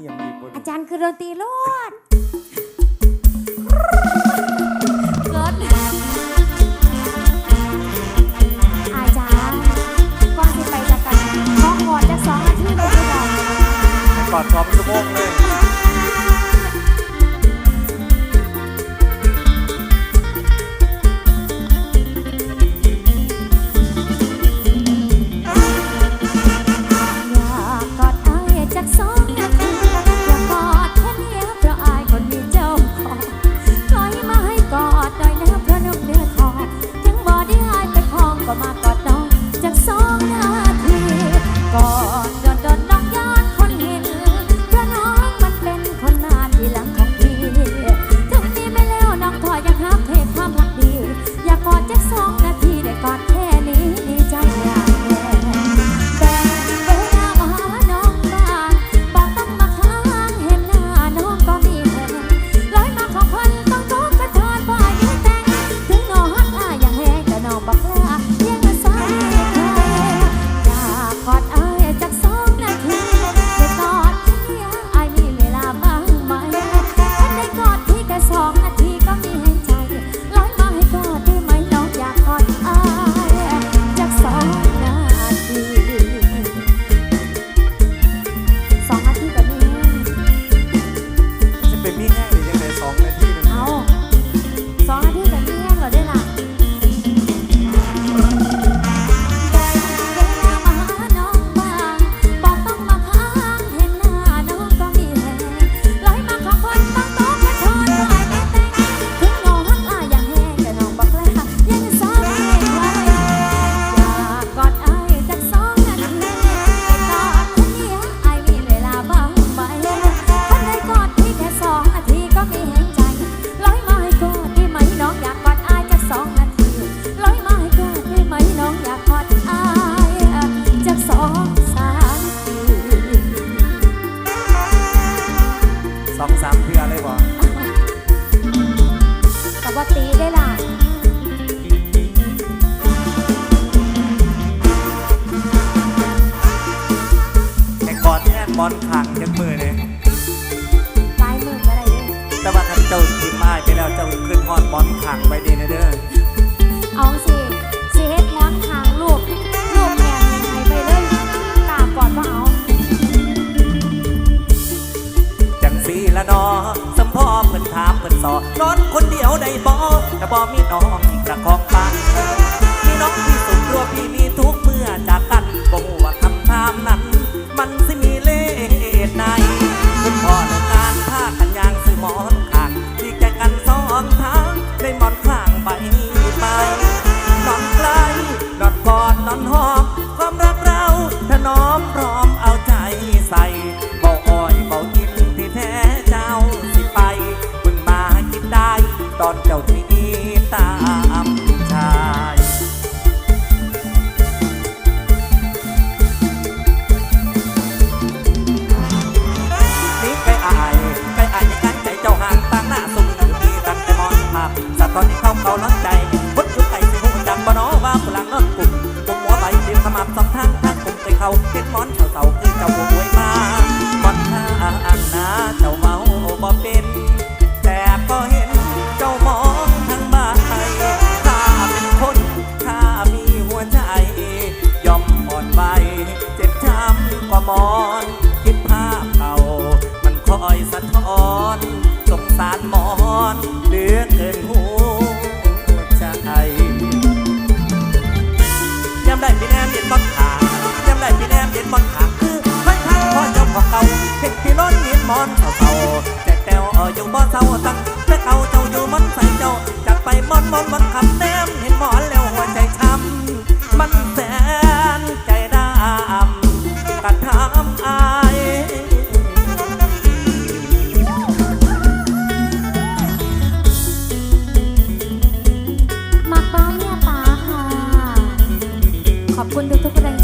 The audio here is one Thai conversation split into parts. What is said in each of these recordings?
อียงอีอาจารย์คือดนตรีโลดเกิดอาจารย์ก่อนที่ไปจากกันข้องวอนจะสองอาทิตย์เลยจ้ะ กอดพร้อมสมองเลย ปีละนอสมพ่อเพิ่นถามเพิ่นสอนอนคนเดียวได้บ่แต่บ่มีน้องอีกระของปังมีน้องพี่สุดรัวพี่ เขาเป็นมอนเฉาเต่าคือเจ้าหวยมาบอนหน้าอ่างนาเจ้าเมาบ่เป็นแต่พอเห็นเจ้ามองทางบ้านข้าเป็นคนข้ามีหัวใจยอมอ่อนไหเจ็บช้ำกว่ามอนคิดภาพเก่ามันคอยสะท้อนสงสารหมอนเหลือเกินหัวใจยามได้ มอนมอนมอนคำแนมเห็นหมอนแล้วหัวใจช้ำมันแสนใจดำกระทำอายมากบ้าเนี่ยป้าค่ะ ขอบคุณทุกๆแรง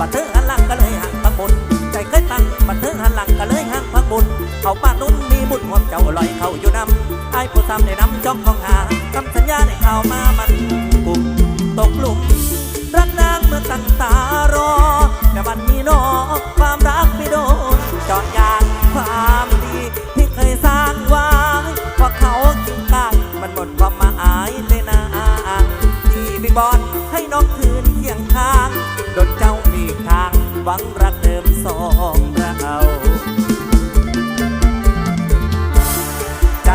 บัดเธอหันหลังก็เลยห่างพักบน ใจเคยตั้งบัดเธอหันหลังก็เลยห่างพักบน เขาป้านุ่นมีบุญหอมเจ้าลอยเขาอยู่นำไอ้ผู้ซำได้นำจ้องของหาคำสัญญาในข่าวมามันกลุ่มตกลุมรักนางเมื่อตั้งตารอแต่วันนี้นอความรักไม่โดนจอดยางความดีที่เคยสร้างไว้เพราะเขาจินกายมันหมดความหมายเลยนะที่ไปบอลให้น้องคืนเคียงข้าง หวังรักเดิมสองเราใจ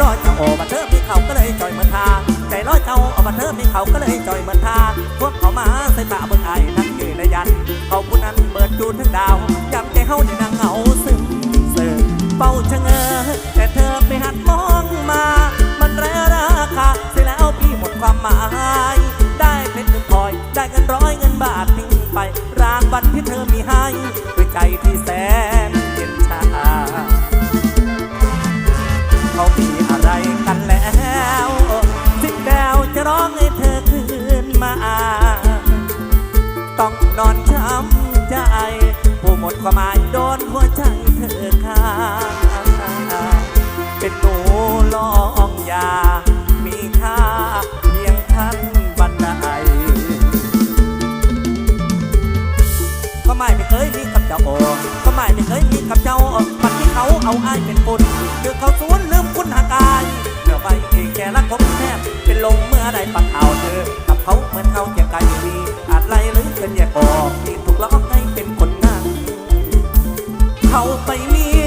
ร้อเจ้าโอมาเธอมีเขาก็เลยจอยเหมือนทาใจร้อเจ้าเอามาเธอมีเขาก็เลยจอยเหมือนทาพวกเขามาใส่ตาเบิ่งไอ้ทั้งยืนและยัน เขาผู้นั้นเบิดจูนทั้งดาวจำใจเฮาในนางเหงาซึมเสิร์เป้าชะเงอ วัลที่เธอมีให้ด้วยใจที่แสนเย็นชา เขามีอะไรกันแล้วสิ่งแววจะร้องให้เธอคืนมา ต้องนอนช้ำใจ ผู้หมดความหมายโดนหัวใจเธอฆ่า เ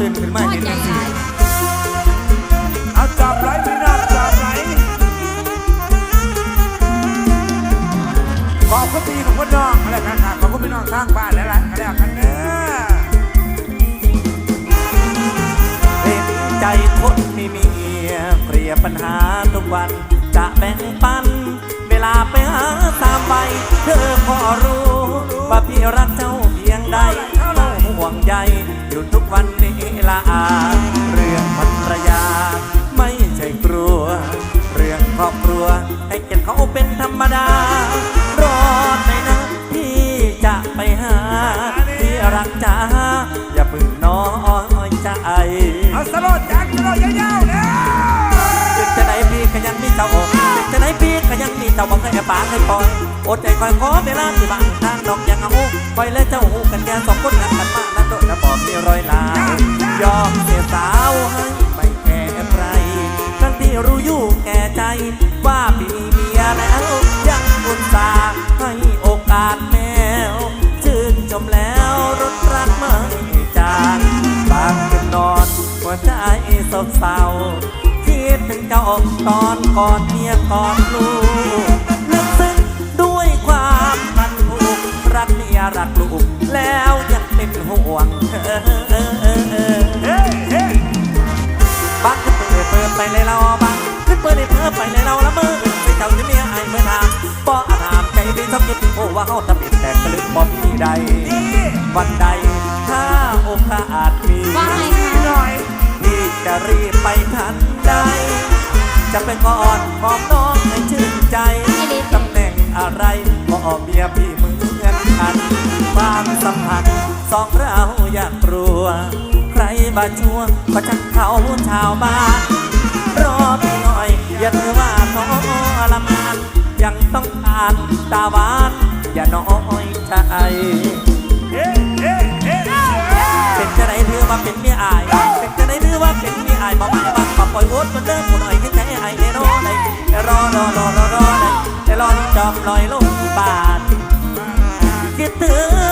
ตื่นขึ้นมาพ่อเห็นใจจังสิร้ายเอาจอบไหลพี่น้องจอบไหลขอบคุณพี่ของพี่น้องอะไรกันค่ะขอบคุณพี่น้องข้างบ้านแล้วล่ะก็แล้วกันเด้อเห็นใจคนไม่มีเปรียบปัญหาทุกวัน จะแบ่งปัน เวลาไปหาตามไปเธอพอรู้ ว่าพี่รักเจ้าเพียงใดเจ้าห่วงใยอยู่ทุกวันนี้ ละอา เรื่องภรรยา ไม่ใช่กลัว เรื่องครอบครัว ให้เกียรติเขาเป็นธรรมดา รอดในนะพี่จะไปหา ที่รักจ้าอย่าพึ่งน้อยใจเอาสโลดจังสโลดยาวๆเนี่จะไหนพี่ขยันมีเจ้าอกจะไหนพี่ขยันมีเจ้าบังเคยปากเคยปอยอดใจคอยขอเวลาที่บางทางดอกย่งเอาคอยและเจ้าหูกันแกสองคนกันกันมา แล้วโดนนะบอกมีรอยลายอมเสียสาวให้ไม่แก่ใครทั้งที่รู้อยู่แก่ใจ ว่ามีเมียแล้วยังอุตส่าห์ให้โอกาสแมวชื่นชมแล้วรถรักไม่จางบางคืนนอนหัวใจเศร้าเศร้าคิดถึงเจ้าตอนกอดเมียกอดลูกลึกซึ้งด้วยความมันผูกรักเมียรักลูกแล้ว เป็นห่วงบ้าขึ้นเปิดเปิดไปเลยเราบ้าขึ้นเปิดในเพิ่มไปเลยเราละเมอไปเจ้าที่เมียไอ้เมื่อทามบ่อาถามใจพี่ชอบคิดโอ้ว่าเขาทำผิดแต่กระลึกบ่มีใด วันใดถ้าโอกาสมีว่าไงนี่คะหน่อยที่จะรีบไปทันใดจะไปกอดหอมน้องให้ชื่นใจตำแหน่งอะไรก็เมียพี่เหมือนกันความสัมพันธ์ สองเราอยากรัว ใครบาชัวก็จังเขาชาวบ้านรอพี่หน่อย อย่าถือว่าท้อละมานยังต้องการตาหวาน อย่าน้อยใจเป็นจะไหนถือว่าเป็นเมียอายเป็นจะไหนถือว่าเป็นเมียอายมาไม่บังมาปล่อยโอ๊ตมาเดิมคนอ่อยให้ใจไอ้ในรอได้แต่รอรอรอรอรอได้แต่รอจอมลอยลงบาทคิดถึง